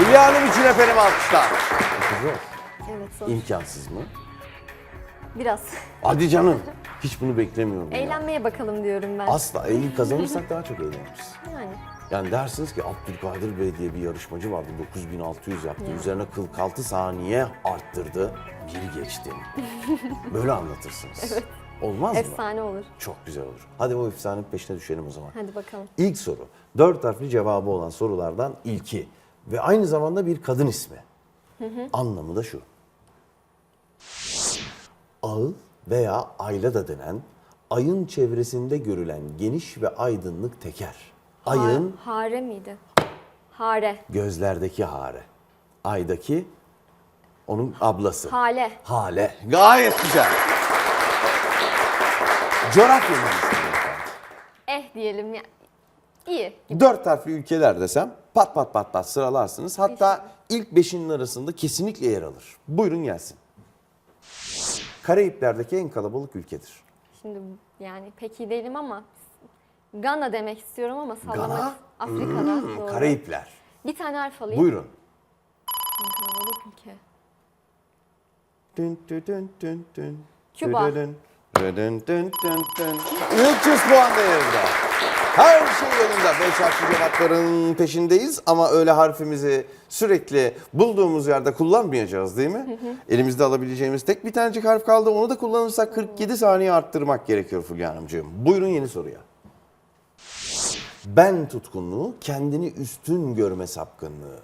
Hülya Hanım için efendim alkışlar. Evet zor. İmkansız mı? Biraz. Hadi canım. Hiç bunu beklemiyorum. ya. Eğlenmeye bakalım diyorum ben. Asla. Eğil kazanırsak daha çok eğleniriz. yani. Yani dersiniz ki Abdülkadir Bey diye bir yarışmacı vardı. 9600 yaptı. Üzerine 46 saniye arttırdı. Bir geçti. Böyle anlatırsınız. Olmaz mı? Efsane olur. Çok güzel olur. Hadi o efsanenin peşine düşelim o zaman. Hadi bakalım. İlk soru. Dört harfli cevabı olan sorulardan ilki. Ve aynı zamanda bir kadın ismi. Anlamı da şu. Ağıl veya ayla da denen ayın çevresinde görülen geniş ve aydınlık teker. Ayın Ha- hare miydi? Hare. gözlerdeki hare. Aydaki onun ablası. Hale. Hale. Gayet güzel. Coğrafya mühendisliği. Eh diyelim ya. İyi. Dört harfli ülkeler desem pat pat pat pat sıralarsınız. Hatta ilk beşinin arasında kesinlikle yer alır. Buyurun gelsin. Karayipler'deki en kalabalık ülkedir. Şimdi yani pek iyi değilim ama Gana demek istiyorum ama sallamak. Gana? Afrika'da. doğru. Karayipler. Bir tane harf alayım. Buyurun. En kalabalık ülke. Dün dün dün dün dün. Küba. Dün dün dün dün dün. 300 puan değerinde. Her şey yolunda. 5 harfli cevapların peşindeyiz ama öyle harfimizi sürekli bulduğumuz yerde kullanmayacağız değil mi? Elimizde alabileceğimiz tek bir tanecik harf kaldı. Onu da kullanırsak 47 saniye arttırmak gerekiyor Fulya Hanımcığım. Buyurun yeni soruya. Ben tutkunluğu, kendini üstün görme sapkınlığı.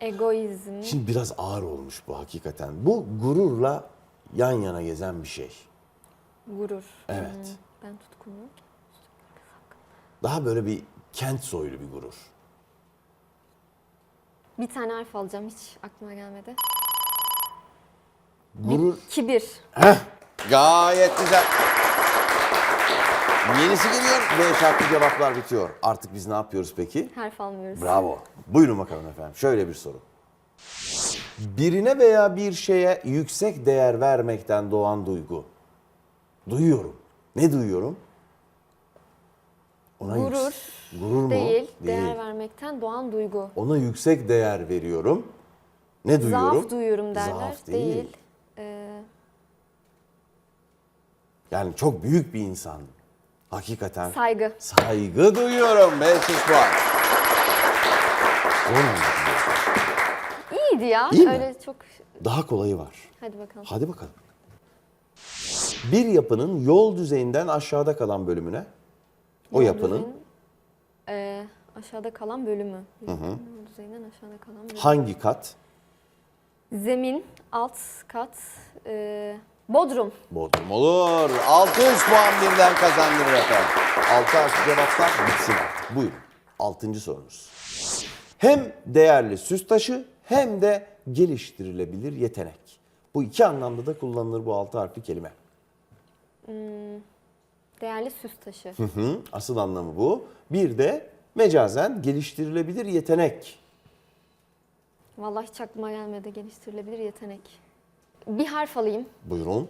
Egoizm. Şimdi biraz ağır olmuş bu hakikaten. Bu gururla yan yana gezen bir şey. Gurur. Evet. Hmm, Ben tutkunluk. Daha böyle bir kent soylu bir gurur. Bir tane harf alacağım hiç aklıma gelmedi. Gurur. Kibir. Heh, gayet güzel. Yenisi geliyor ve şartlı cevaplar bitiyor. Artık biz ne yapıyoruz peki? Harf almıyoruz. Bravo. Buyurun bakalım efendim. Şöyle bir soru. Birine veya bir şeye yüksek değer vermekten doğan duygu. Duyuyorum. Ne duyuyorum? Ona Gurur. yüks- Gurur mu? Değil. Değer vermekten doğan duygu. Ona yüksek değer veriyorum. Ne duyuyorum? Zaaf duyuyorum derler. Zaaf değil. değil. Ee, Yani çok büyük bir insan. Hakikaten. saygı. Saygı duyuyorum. 500 puan. İyiydi ya. İyi mi? Öyle çok. Daha kolayı var. Hadi bakalım. Hadi bakalım. Bir yapının yol düzeyinden aşağıda kalan bölümüne o Yol yapının düzeyin- Ee, aşağıda kalan bölümü. Yol düzeyinden aşağıda kalan bölümü. hangi kat? Zemin, alt kat, ee, bodrum. Bodrum olur. 600 puan birden kazandırır efendim. 6 harfli cevaplar bitsin artık. Buyurun. 6. sorunuz. Hem değerli süs taşı hem de geliştirilebilir yetenek. Bu iki anlamda da kullanılır bu 6 harfli kelime. Değerli süs taşı. Hı, asıl anlamı bu. Bir de mecazen geliştirilebilir yetenek. Vallahi hiç aklıma gelmedi. Geliştirilebilir yetenek. Bir harf alayım. Buyurun.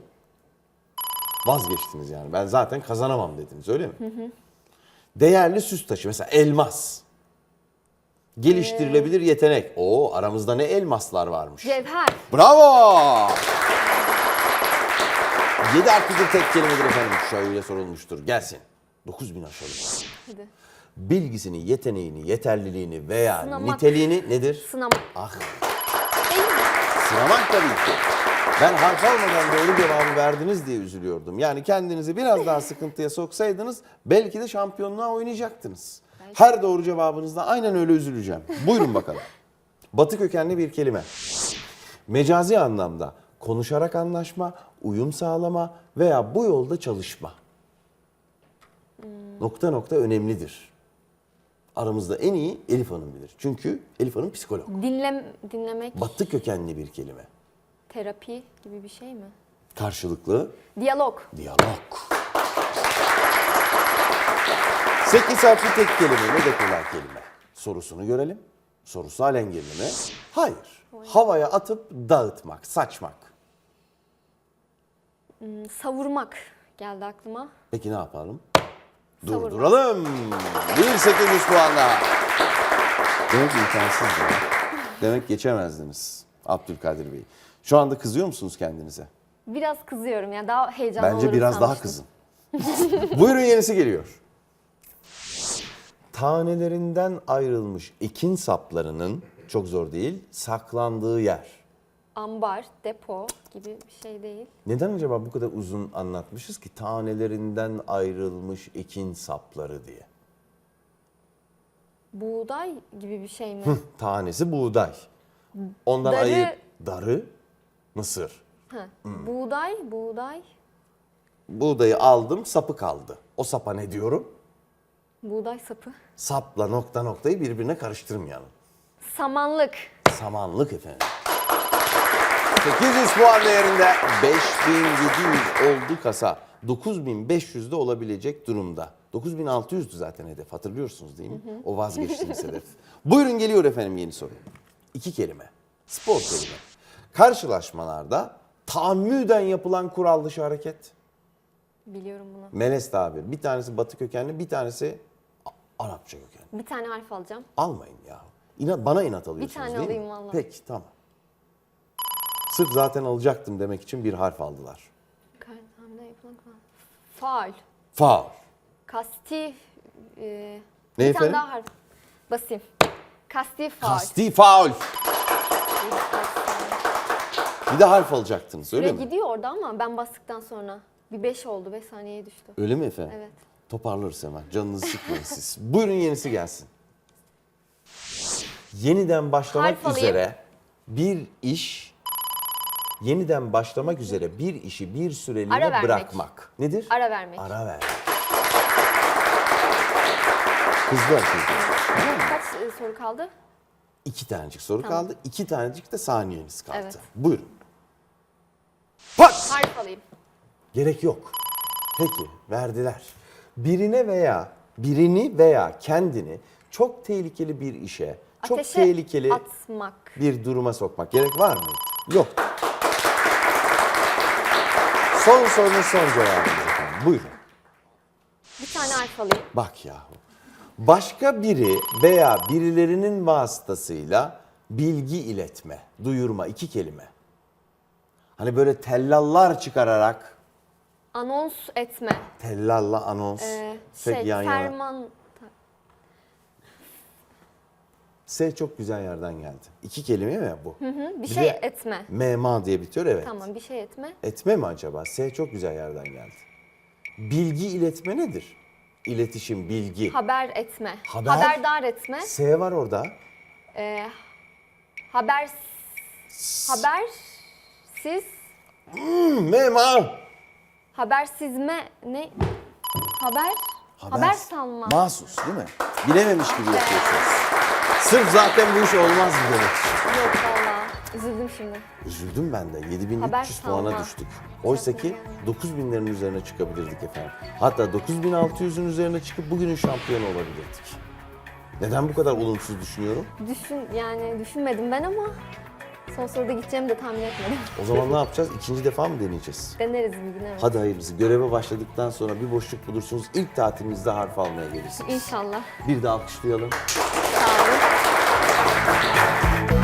Vazgeçtiniz yani. Ben zaten kazanamam dediniz öyle mi? Değerli süs taşı mesela elmas. Geliştirilebilir yetenek. Oo aramızda ne elmaslar varmış. Cevher. Bravo! 7 harflidir tek kelimedir efendim. Şöyle sorulmuştur. Gelsin. 9000 aşağı. Hadi. Bilgisini, yeteneğini, yeterliliğini veya Sınamak. niteliğini nedir? Sınamak. Ah? Sınamak tabii ki. Ben harf almadan doğru cevabı verdiniz diye üzülüyordum. Yani kendinizi biraz daha sıkıntıya soksaydınız belki de şampiyonluğa oynayacaktınız. Her doğru cevabınızda aynen öyle üzüleceğim. Buyurun bakalım. Batı kökenli bir kelime. Mecazi anlamda konuşarak anlaşma, uyum sağlama veya bu yolda çalışma. Nokta nokta önemlidir. Aramızda en iyi Elif Hanım bilir. Çünkü Elif Hanım psikolog. Dinlem, dinlemek. Batı kökenli bir kelime. Terapi gibi bir şey mi? Karşılıklı Diyalog. diyalog. Sekiz harfli tek kelime ne de kolay kelime. Sorusunu görelim. Sorusu alengirli mi? Hayır. Havaya atıp dağıtmak, saçmak. Hmm, Savurmak geldi aklıma. Peki ne yapalım? Savurmak. Durduralım. 1800 puan daha. Demek imkansız ya. Demek geçemezdiniz Abdülkadir Bey. Şu anda kızıyor musunuz kendinize? Biraz kızıyorum yani daha heyecanlı Bence olurum biraz daha sanmıştım. kızın. Buyurun yenisi geliyor. Tanelerinden ayrılmış ekin saplarının çok zor değil saklandığı yer. Ambar, depo gibi bir şey değil. Neden acaba bu kadar uzun anlatmışız ki tanelerinden ayrılmış ekin sapları diye? Buğday gibi bir şey mi? Tanesi buğday. Ondan Darı- ayır darı mısır. ha. Buğday, buğday, Buğdayı aldım sapı kaldı. O sapa ne diyorum? buğday sapı. Sapla nokta noktayı birbirine karıştırmayalım. Samanlık. Samanlık efendim. 800 puan değerinde 5700 oldu kasa. 9500 de olabilecek durumda. 9600'dü zaten hedef hatırlıyorsunuz değil mi? O vazgeçtiğimiz hedef. Buyurun geliyor efendim yeni soru. İki kelime. Spor kelime. Karşılaşmalarda tahammüden yapılan kural dışı hareket. Biliyorum bunu. Melez tabir. Bir tanesi batı kökenli bir tanesi Arapça kökenli. Bir tane harf alacağım. Almayın ya. İnat, bana inat alıyorsunuz tane değil mi? alayım vallahi. Peki tamam. Sırf zaten alacaktım demek için bir harf aldılar. Kartamda yapılan. Faal. Faul. Kasti. E, Ne bir efendim? tane daha harf. Basayım. Kasti faal. Kasti faul. Bir de harf alacaktınız öyle Süre mi? gidiyor orada ama ben bastıktan sonra. Bir 5 oldu, 5 saniyeye düştü. Öyle mi efendim? Evet. Toparlarız hemen. Canınızı sıkmayın siz. Buyurun yenisi gelsin. Yeniden başlamak Harf alayım. üzere bir iş yeniden başlamak üzere bir işi bir süreliğine Ara vermek. bırakmak. Nedir? Ara vermek. Ara ver. Hızlı hareket. Kaç e, soru kaldı? İki tanecik soru Tamam. kaldı. İki tanecik de saniyeniz kaldı. Evet. Buyurun. Pat! Harf alayım. Gerek yok. Peki verdiler. Birine veya birini veya kendini çok tehlikeli bir işe, çok Ateşe tehlikeli atmak. bir duruma sokmak gerek var mı? Yok. Son sorunun son cevabınız efendim. Buyurun. Bir tane harf alayım. Bak yahu. Başka biri veya birilerinin vasıtasıyla bilgi iletme, duyurma iki kelime. Hani böyle tellallar çıkararak Anons etme. tellalla anons Ee, şey, yan yana. ferman. S çok güzel yerden geldi. İki kelime mi bu? Hı, bir Bir şey de- etme. MMA diye bitiyor evet. Tamam, bir şey etme. Etme mi acaba? S çok güzel yerden geldi. Bilgi iletme nedir? İletişim, bilgi. Haber etme. Haber? Haberdar etme. S var orada. Ee, haber haber siz Hmm, MMA. habersizme ne haber haber, salma. Mahsus değil mi? Bilememiş gibi yapıyorsunuz. Sırf zaten bu iş olmaz mı demek. Yok valla. Üzüldüm şimdi. Üzüldüm ben de. 7300 Haber puana düştük. Oysa ki 9000'lerin üzerine çıkabilirdik efendim. Hatta 9600'ün üzerine çıkıp bugünün şampiyonu olabilirdik. Neden bu kadar olumsuz düşünüyorum? Düşün yani düşünmedim ben ama son soruda gideceğimi de tahmin etmedim. O zaman ne yapacağız? İkinci defa mı deneyeceğiz? Deneriz bir gün evet. Hadi hayırlısı. Göreve başladıktan sonra bir boşluk bulursunuz. İlk tatilinizde harf almaya gelirsiniz. İnşallah. Bir de alkışlayalım.